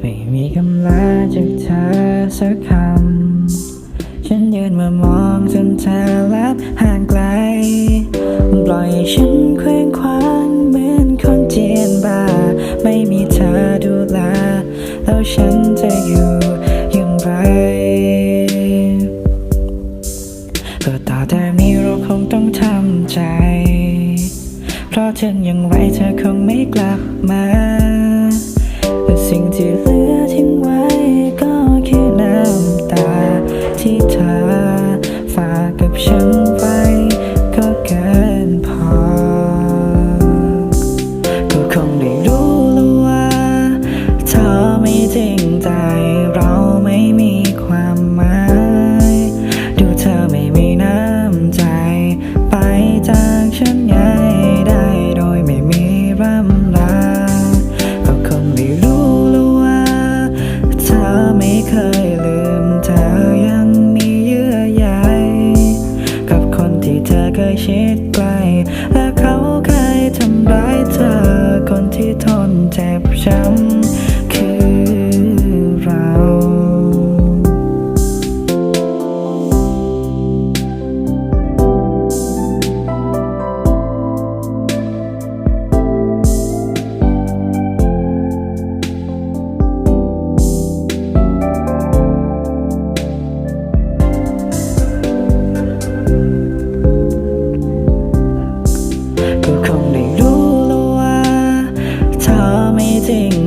ไม่มีคำลาจากเธอสักคำ ฉันยืนมามองจนเธอลับห่างไกล ปล่อยฉันเคว้งคว้างเหมือนคนเจียนบ้า ไม่มีเธอดูแล แล้วฉันจะอยู่อย่างไร ก็ต่อแต่มีเราคงต้องทำใจ เพราะฉันยังไรเธอคงไม่กลับมา สิ่งที่เหลือทิ้งไว้ก็แค่น้ำตาที่เธอ ยชิดไกล และเขาเคยทำร้ายเธอคนที่ทนเจ็บช้ำ everything.